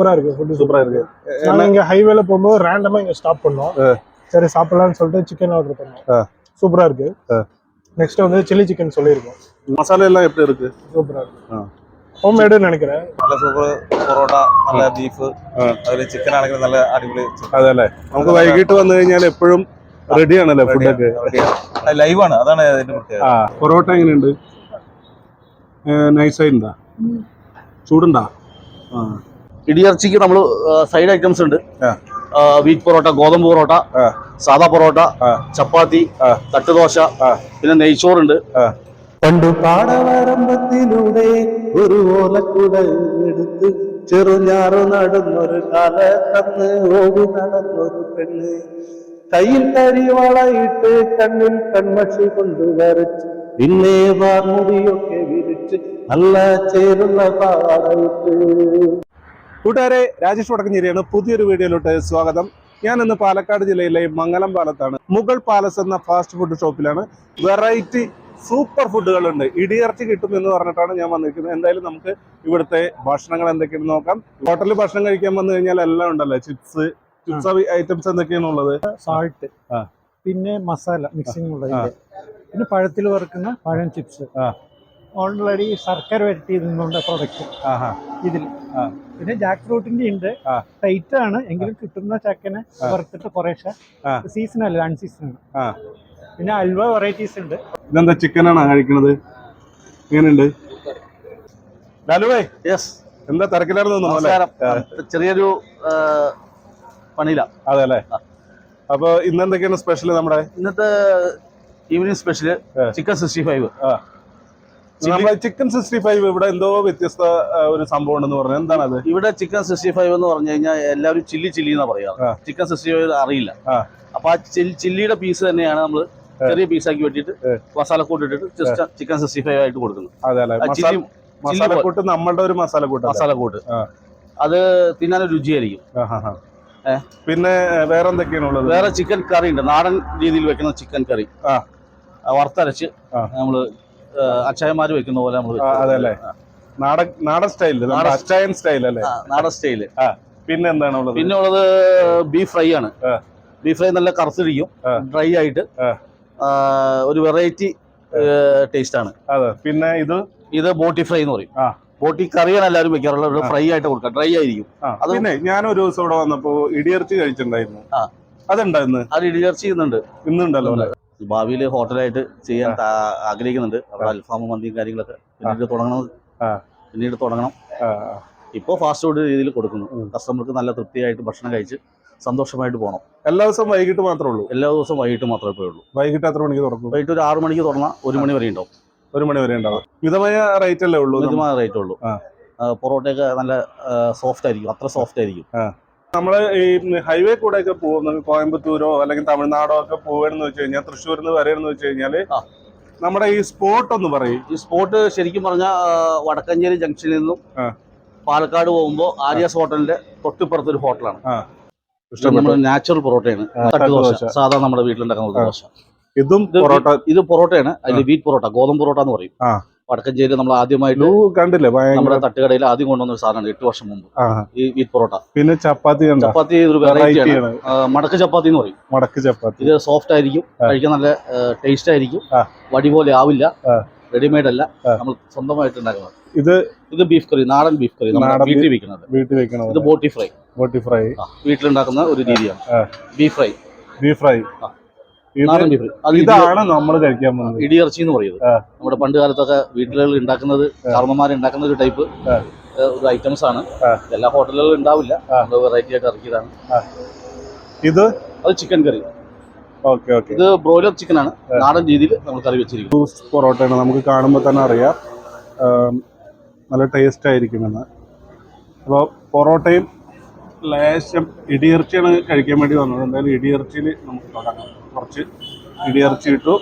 சூப்பரா இருக்கு ஃபுட்டு சூப்பரா இருக்கு நாங்க இங்க ஹைவேல போகும்போது ரேண்டமா இங்க ஸ்டாப் பண்ணோம் சரி சாப்பிடலாம்னு சொல்லிட்டு சிக்கன் ஆர்டர் பண்ணோம் ஆ. சூப்பரா இருக்கு ஆ. நெக்ஸ்ட் வந்து சில்லி சிக்கன் சொல்லியிருக்கோம் மசாலா எல்லாம் எப்படி இருக்கு சூப்பரா இருக்கு ആ. ஹோம் மேடுன்னு நினைக்கிறேன் നല്ല സൂപ്പർ പൊറോട്ട നല്ല ബീഫ് അതിൽ ചിക്കൻ ആണെങ്കിൽ നല്ല അടിപൊളി അതെ അല്ലേ നമുക്ക് വൈകിട്ട് വന്നു കഴിഞ്ഞാൽ എപ്പോഴും റെഡി ആണല്ലേ ഫുഡൊക്കെ ലൈവാണ് അതാണ് അതിന്റെ പ്രത്യേകത ആ പൊറോട്ട എങ്ങനെയുണ്ട് നൈസായിട്ടുണ്ടാ ചൂടുണ്ടാ ആ ഇടിയിറച്ചിക്ക് നമ്മൾ സൈഡ് ഐറ്റംസ് ഉണ്ട്. വീറ്റ് പൊറോട്ട ഗോതമ്പ് പൊറോട്ട സാധാ സാദാ പൊറോട്ട ചപ്പാത്തി. തട്ടുദോശ ആ. പിന്നെ നെയ്ച്ചോറുണ്ട്. പണ്ടു പാടവരമ്പത്തിലൂടെ ഒരു ഓലക്കുട എടുത്ത് ചെറുഞാറു നടന്നൊരു കാലത്തന്ന് ഓടി നടന്നൊരു പെണ്ണ്. കയ്യിൽ കരിവളയിട്ട് കണ്ണിൽ കൺമഷി കൊണ്ട് വരച്ച് പിന്നെ വാർമുടിയൊക്കെ വിരിച്ച് നല്ല ചേരുന്ന പാടയിട്ട് കൂട്ടുകാരെ രാജേഷ് വടക്കഞ്ചേരിയാണ് പുതിയൊരു വീഡിയോയിലോട്ട് സ്വാഗതം. ഞാൻ ഇന്ന് പാലക്കാട് ജില്ലയിലെ മംഗലം പാലത്താണ്. മുഗൾ പാലസ് എന്ന ഫാസ്റ്റ് ഫുഡ് ഷോപ്പിലാണ് വെറൈറ്റി സൂപ്പർ ഫുഡുകളുണ്ട് ഇടിയിറച്ചി കിട്ടും എന്ന് പറഞ്ഞിട്ടാണ് ഞാൻ വന്നിരിക്കുന്നത്. എന്തായാലും നമുക്ക് ഇവിടുത്തെ ഭക്ഷണങ്ങൾ എന്തൊക്കെയാണെന്ന് നോക്കാം. ഹോട്ടലിൽ ഭക്ഷണം കഴിക്കാൻ വന്നു കഴിഞ്ഞാൽ എല്ലാം ഉണ്ടല്ലോ. ചിപ്സ് ചിപ്സ് ഐറ്റംസ് എന്തൊക്കെയാണ് ഉള്ളത് സാൾട്ട്. പിന്നെ മസാല മിക്സിംഗ്. പിന്നെ പഴത്തിൽ വറുക്കുന്ന പഴം ചിപ്സ്. ഓൾറെഡി സർക്കാർ വരട്ടി നിന്നുണ്ട് പ്രൊഡക്റ്റ് ആഹാ. ഇതിൽ. പിന്നെ ജാക്ക് ഫ്രൂട്ടിന്റെ ഉണ്ട്. ടൈറ്റ് ആണ്. എങ്കിലും കിട്ടുന്ന ചക്കനെ. വറുത്തിട്ട് കുറേശ്ശെ. സീസൺ അല്ല അൺസീസൺ. പിന്നെ അൽവ വെറൈറ്റീസ് ഉണ്ട്. ഇതെന്താ ചിക്കൻ ആണോ കഴിക്കണത്? എങ്ങനെയുണ്ട്? യെസ് എന്താ തിരക്കിലായിരുന്നു ചെറിയൊരു പണിയിലാണ് പണിയില. അതെ അല്ലേ. അപ്പൊ ഇന്ന് എന്തൊക്കെയാണ് സ്പെഷ്യൽ നമ്മുടെ? ഇന്നത്തെ evening special chicken sixty five നമ്മുടെ ചിക്കൻ സിക്സ്റ്റി ഫൈവ് ഇവിടെ എന്തോ വ്യത്യസ്ത ഒരു സംഭവം ഉണ്ടെന്ന് പറഞ്ഞു എന്താണ് അത് ഇവിടെ ചിക്കൻ സിക്സ്റ്റി ഫൈവ് എന്ന് പറഞ്ഞു കഴിഞ്ഞാൽ എല്ലാവരും ചില്ലി ചില്ലി എന്നാ പറയാ ചിക്കൻ സിക്സ്റ്റി ഫൈവ് അറിയില്ല. അപ്പൊ ആ ചില്ലി- ചില്ലിയുടെ പീസ് തന്നെയാണ് നമ്മൾ ചെറിയ പീസാക്കി വെട്ടിട്ട് ഏ. മസാല കൂട്ടിട്ട് ജസ്റ്റ് ചിക്കൻ സിക്സ്റ്റി ഫൈവ് ആയിട്ട് കൊടുക്കുന്നത് ചില്ലി മസാലക്കൂട്ട് നമ്മളുടെ ഒരു മസാല മസാലക്കൂട്ട്. മസാല കൂട്ട് അത് തിന്നാൻ രുചിയായിരിക്കും. പിന്നെ വേറെ എന്തൊക്കെയാണ് ഉള്ളത് വേറെ ചിക്കൻ കറി ഉണ്ട്. നാടൻ രീതിയിൽ വെക്കുന്ന ചിക്കൻ കറി. വറുത്തരച്ച് നമ്മൾ അച്ചായന്മാര് വെക്കുന്ന പോലെ നമ്മൾ ആ, അതെ അല്ലേ നാടൻ നാടൻ സ്റ്റൈലിൽ അക്ഷയൻ അച്ചായൻ സ്റ്റൈൽ അല്ലേ നാടൻ സ്റ്റൈൽ. പിന്നെ എന്താണ് ഉള്ളത്? പിന്നെ ഉള്ളത് ബീഫ് ഫ്രൈ ആണ്. ബീഫ് ഫ്രൈ നല്ല കറുത്തിരിക്കും. ഡ്രൈ ആയിട്ട് ഒരു വെറൈറ്റി ടേസ്റ്റ് ആണ്. അതെ. പിന്നെ ഇത്? ഇത് ബോട്ടി ഫ്രൈ എന്ന് പറയും. ബോട്ടി കറിയാണ് എല്ലാവരും വെക്കാറുള്ളത്. ഫ്രൈ ആയിട്ട് കൊടുക്കാം ഡ്രൈ ആയിരിക്കും. അത് പിന്നെ ഞാൻ ഒരു ദിവസം ഇവിടെ വന്നപ്പോ ഇടിയിറച്ചി കഴിച്ചിട്ടുണ്ടായിരുന്നു. അതുണ്ടായിരുന്നു അതുണ്ടോ അത് ഇടിയർച്ചി ഇന്നുണ്ട്. ഇന്നുണ്ടല്ലോ അല്ലേ? ഭാവിയിൽ ഹോട്ടലായിട്ട് ചെയ്യാൻ ആഗ്രഹിക്കുന്നുണ്ട്. അവിടെ അൽഫാമും മന്തിയും കാര്യങ്ങളൊക്കെ പിന്നീട് തുടങ്ങണം. പിന്നീട് തുടങ്ങണം. ഇപ്പോൾ ഫാസ്റ്റ് ഫുഡ് രീതിയിൽ കൊടുക്കുന്നു. കസ്റ്റമർക്ക് നല്ല തൃപ്തിയായിട്ട് ഭക്ഷണം കഴിച്ച് സന്തോഷമായിട്ട് പോകണം എല്ലാ ദിവസവും വൈകിട്ട് മാത്രമേ ഉള്ളൂ? എല്ലാ ദിവസവും വൈകിട്ട് മാത്രമേ പോയുള്ളൂ. വൈകിട്ട് എത്ര മണിക്ക് തുറക്കും? വൈകിട്ട് ഒരു ആറ് മണിക്ക് തുറന്നാൽ ഒരു മണി വരെ ഉണ്ടാവും. ഒരു മണി വരെ ഉണ്ടാവും. മിതമായ റേറ്റ് അല്ലേ ഉള്ളൂ? മിതമായ റേറ്റ് ഉള്ളൂ. പൊറോട്ടയൊക്കെ നല്ല സോഫ്റ്റ് ആയിരിക്കും. അത്ര സോഫ്റ്റ് ആയിരിക്കും. നമ്മൾ ഈ ഹൈവേ കൂടെ ഒക്കെ പോകുന്നത് കോയമ്പത്തൂരോ അല്ലെങ്കിൽ തമിഴ്നാടോ ഒക്കെ പോവുകയെന്ന് വെച്ച് കഴിഞ്ഞാൽ തൃശ്ശൂരിൽ നിന്ന് വരെയെന്ന് വെച്ച് കഴിഞ്ഞാൽ നമ്മുടെ ഈ സ്പോട്ട് ഒന്ന് പറയും. ഈ സ്പോട്ട് ശരിക്കും പറഞ്ഞ വടക്കഞ്ചേരി ജംഗ്ഷനിൽ നിന്നും പാലക്കാട് പോകുമ്പോൾ ആര്യാസ് ഹോട്ടലിന്റെ തൊട്ടിപ്പുറത്ത് ഒരു ഹോട്ടലാണ് നമ്മുടെ നാച്ചുറൽ പൊറോട്ടയാണ്. തട്ടുദോശ. സാധാ നമ്മുടെ വീട്ടിലുണ്ടാക്കുന്ന. ദോശ. ഇതും ഇത് പൊറോട്ട. ഇത് പൊറോട്ടയാണ്. അതിൽ വീറ്റ് പൊറോട്ട ഗോതമ്പ് പൊറോട്ട എന്ന് പറയും. വടക്കഞ്ചേരി നമ്മൾ ആദ്യമായിട്ട് കണ്ടില്ലേ? നമ്മുടെ തട്ടുകടയിൽ ആദ്യം കൊണ്ടുവന്ന ഒരു സാധനമാണ് എട്ട് വർഷം മുമ്പ്. ഈ ഈ വീറ്റ് പൊറോട്ട. പിന്നെ ചപ്പാത്തി ചപ്പാത്തി ഒരു വെറൈറ്റി ആണ്. വെറൈറ്റിയാണ് മടക്ക് ചപ്പാത്തി എന്ന് പറയും. മടക്ക് ചപ്പാത്തി. ഇത് സോഫ്റ്റ് ആയിരിക്കും കഴിക്കാൻ നല്ല ടേസ്റ്റ് ആയിരിക്കും. വടി പോലെ ആവില്ല റെഡിമെയ്ഡ് അല്ല. നമ്മൾ സ്വന്തമായിട്ട് ഉണ്ടാക്കുന്നത് ഇത് ഇത് ബീഫ് കറി നാടൻ ബീഫ് കറി വീട്ടിൽ വെക്കുന്നത് വീട്ടിൽ വെക്കുന്നത് ഇത് ബോട്ടി ഫ്രൈ ബോട്ടി ഫ്രൈ വീട്ടിലുണ്ടാക്കുന്ന ഒരു രീതിയാണ്. ബീഫ് ഫ്രൈ ബീഫ് ഫ്രൈ നാടൻ ബീഫ്. ഇതാണ് നമ്മൾ കഴിക്കാൻ പോകുന്നത്. ഇടിയിറച്ചി എന്ന് പറയുന്നത്. നമ്മുടെ പണ്ട് കാലത്തൊക്കെ വീട്ടിലുകളിൽ ഉണ്ടാക്കുന്നത് കർമ്മമാർ ഉണ്ടാക്കുന്ന ഒരു ടൈപ്പ് ഒരു ഐറ്റംസ് ആണ്. എല്ലാ ഹോട്ടലുകളിലും ഉണ്ടാവില്ല. വെറൈറ്റി ആയിട്ട് ഇറക്കിയതാണ്. ഇത്? അത് ചിക്കൻ കറി ഓക്കെ ഓക്കെ. ഇത് ബ്രോയിലർ ചിക്കൻ ആണ്. നാടൻ രീതിയിൽ നമ്മൾ കറി വെച്ചിരിക്കുന്നത് പൊറോട്ടയാണ്. നമുക്ക് കാണുമ്പോൾ തന്നെ അറിയാം. നല്ല ടേസ്റ്റ് ആയിരിക്കുമെന്ന് അപ്പോൾ പൊറോട്ടയും ലേശം ഇടിയിറച്ചിയാണ് കഴിക്കാൻ വേണ്ടി വന്നത്. എന്തായാലും ഇടിയിറച്ചിയിൽ നമുക്ക് തുടങ്ങാം. കുറച്ച് ഇടിയിറച്ചി ഇട്ടു.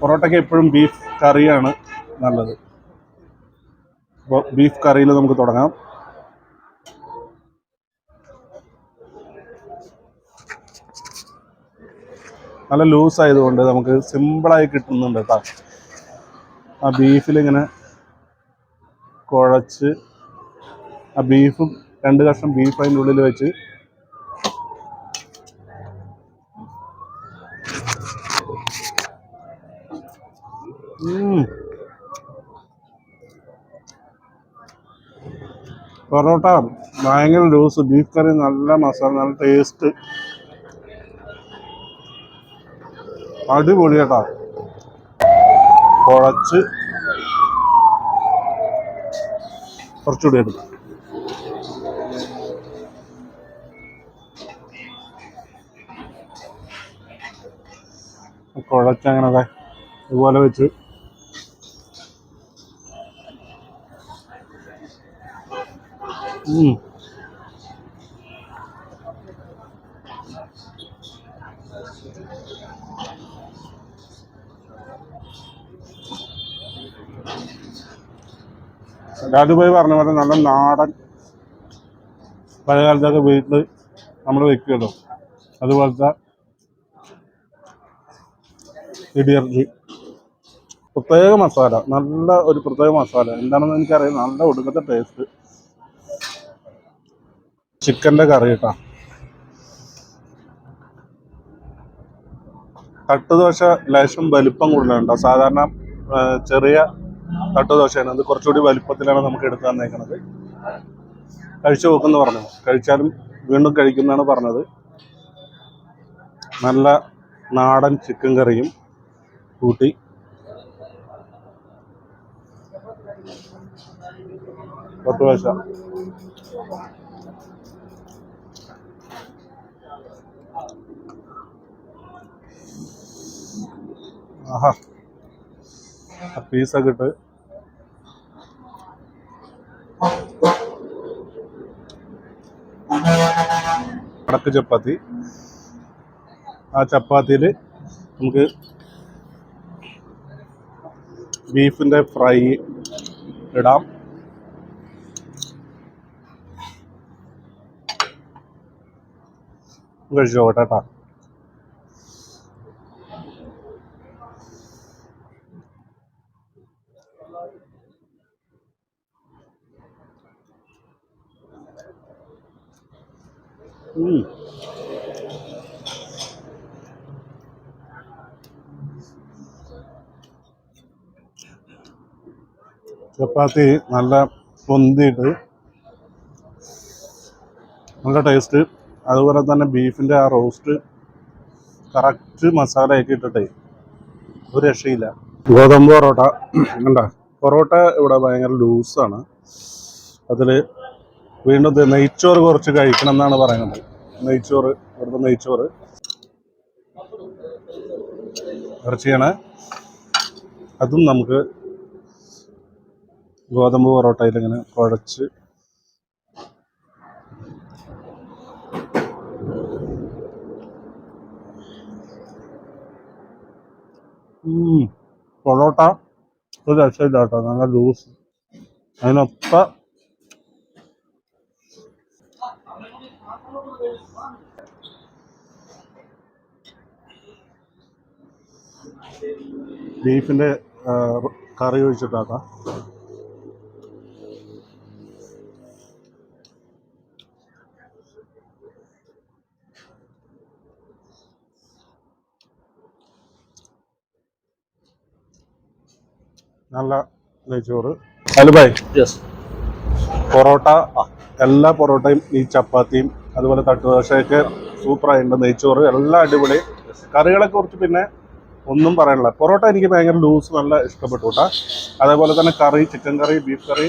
പൊറോട്ടയ്ക്ക് എപ്പോഴും ബീഫ് കറിയാണ് നല്ലത്. അപ്പോൾ ബീഫ് കറിയിൽ നമുക്ക് തുടങ്ങാം. നല്ല ലൂസ് ആയതുകൊണ്ട് നമുക്ക് സിമ്പിളായി കിട്ടുന്നുണ്ട് കേട്ടോ ആ ബീഫിലിങ്ങനെ കുഴച്ച് ആ ബീഫും രണ്ട് കഷ്ണം ബീഫ് അതിന്റെ ഉള്ളിൽ വെച്ച്. പൊറോട്ട ഭയങ്കര ലൂസ് ബീഫ് കറി നല്ല മസാല നല്ല ടേസ്റ്റ് അടിപൊളി കേട്ടോ. കുഴച്ച് കുറച്ചുകൂടി എടുക്കും. കുഴച്ചങ്ങനൊക്കെ ഇതുപോലെ വെച്ച്. രാജുഭായി പറഞ്ഞ പോലെ നല്ല നാടൻ പഴയ കാലത്തൊക്കെ വീട്ടിൽ നമ്മൾ വെക്കുമല്ലോ അതുപോലത്തെ ഇടിയിറച്ചി പ്രത്യേക മസാല നല്ല ഒരു പ്രത്യേക മസാല. എന്താണെന്ന് എനിക്കറിയാം നല്ല ഒടുക്കത്തെ ടേസ്റ്റ് ചിക്കന്റെ കറി കേട്ടോ തട്ടുദോശ ലേശം വലിപ്പം കൂടുതലുണ്ടോ സാധാരണ ചെറിയ തട്ടുദോശയാണ്. അത് കുറച്ചുകൂടി വലിപ്പത്തിലാണ് നമുക്ക് എടുത്ത് തന്നേക്കുന്നത് കഴിച്ചു നോക്കുന്ന പറഞ്ഞു. കഴിച്ചാലും വീണ്ടും കഴിക്കുന്നതാണ് പറഞ്ഞത്. നല്ല നാടൻ ചിക്കൻ കറിയും കൂട്ടി പത്ത് പൈസ ആഹാ. ആ പീസൊക്കെ ഇട്ട്. അടക്ക് ചപ്പാത്തി. ആ ചപ്പാത്തിയിൽ നമുക്ക് ബീഫിന്റെ ഫ്രൈ ഇടാം കഴിച്ചു നോക്കട്ടെ കേട്ടോ. ചപ്പാത്തി നല്ല പൊന്തിയിട്ട് നല്ല ടേസ്റ്റ്. അതുപോലെ തന്നെ ബീഫിന്റെ ആ റോസ്റ്റ് കറക്റ്റ് മസാലയൊക്കെ ഇട്ടിട്ടേ ഒരു രക്ഷയില്ല. ഗോതമ്പ് പൊറോട്ട കണ്ട? പൊറോട്ട ഇവിടെ ഭയങ്കര ലൂസാണ്. അതിൽ വീണ്ടും നെയ്ച്ചോറ് കുറച്ച് കഴിക്കണം എന്നാണ് പറയുന്നത്. നെയ്ച്ചോറ് ഇവിടുത്തെ നെയ്ച്ചോറ്. ഇറച്ചിയാണ്. അതും നമുക്ക് ഗോതമ്പ് പൊറോട്ടയിൽ ഇങ്ങനെ കുഴച്ച്. പൊറോട്ട ഒരു രക്ഷയില്ല കേട്ടോ നല്ല ലൂസ് അതിനൊത്ത ബീഫിന്റെ കറി ഒഴിച്ചിട്ടാക്കാം നല്ല നെയ്ച്ചോറ്. അലുബായ്. പൊറോട്ട എല്ലാ പൊറോട്ടയും ഈ ചപ്പാത്തിയും അതുപോലെ തട്ടുദോശയൊക്കെ സൂപ്പറായിട്ടുണ്ട് നെയ്ച്ചോറ്. എല്ലാം അടിപൊളി. കറികളെ കുറിച്ച് പിന്നെ ഒന്നും പറയാനില്ല. പൊറോട്ട എനിക്ക് ഭയങ്കര ലൂസ് നല്ല ഇഷ്ടപ്പെട്ടു കേട്ടോ അതേപോലെ തന്നെ curry chicken curry beef curry.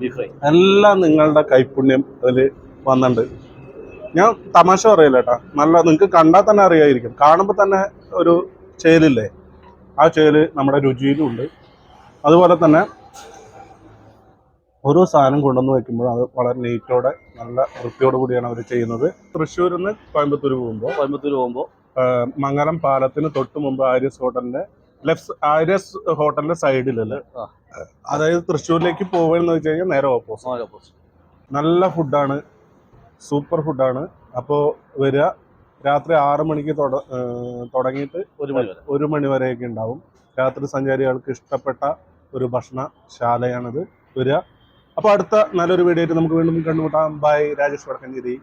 Beef fry എല്ലാം നിങ്ങളുടെ കൈപ്പുണ്യം അതിൽ വന്നിട്ടുണ്ട്. ഞാൻ തമാശ പറയില്ല ഏട്ടാ നല്ല നിങ്ങൾക്ക് കണ്ടാൽ തന്നെ അറിയായിരിക്കും. കാണുമ്പോൾ തന്നെ ഒരു ചേലില്ലേ? ആ ചേൽ നമ്മുടെ രുചിയിലും ഉണ്ട്. അതുപോലെ തന്നെ ഓരോ സാധനം കൊണ്ടുവന്ന് വെക്കുമ്പോഴും അത് വളരെ നീറ്റോടെ നല്ല വൃത്തിയോട് കൂടിയാണ് അവർ ചെയ്യുന്നത്. തൃശ്ശൂരിൽ നിന്ന് കോയമ്പത്തൂർ പോകുമ്പോൾ കോയമ്പത്തൂർ പോകുമ്പോൾ മംഗലം പാലത്തിന് തൊട്ട് മുമ്പ് ആര്യസ് ഹോട്ടലിന്റെ ലെഫ്റ്റ് ആര്യസ് ഹോട്ടലിന്റെ സൈഡിലല്ലേ? അതായത് തൃശ്ശൂരിലേക്ക് പോവുകയെന്ന് വെച്ച് കഴിഞ്ഞാൽ നേരെ ഓപ്പോസിറ്റ് നല്ല ഫുഡാണ് സൂപ്പർ ഫുഡാണ് അപ്പോൾ വരിക രാത്രി ആറ് മണിക്ക് തുടങ്ങിയിട്ട് ഒരു മണി വരെ. ഒരു മണി വരെയൊക്കെ ഉണ്ടാവും. രാത്രി സഞ്ചാരികൾക്ക് ഇഷ്ടപ്പെട്ട ഒരു ഭക്ഷണശാലയാണിത് വരിക. അപ്പോൾ അടുത്ത നല്ലൊരു വീഡിയോ ആയിട്ട് നമുക്ക് വീണ്ടും കണ്ടുമുട്ടാം. ബൈ. രാജേഷ് വടക്കഞ്ചേരി.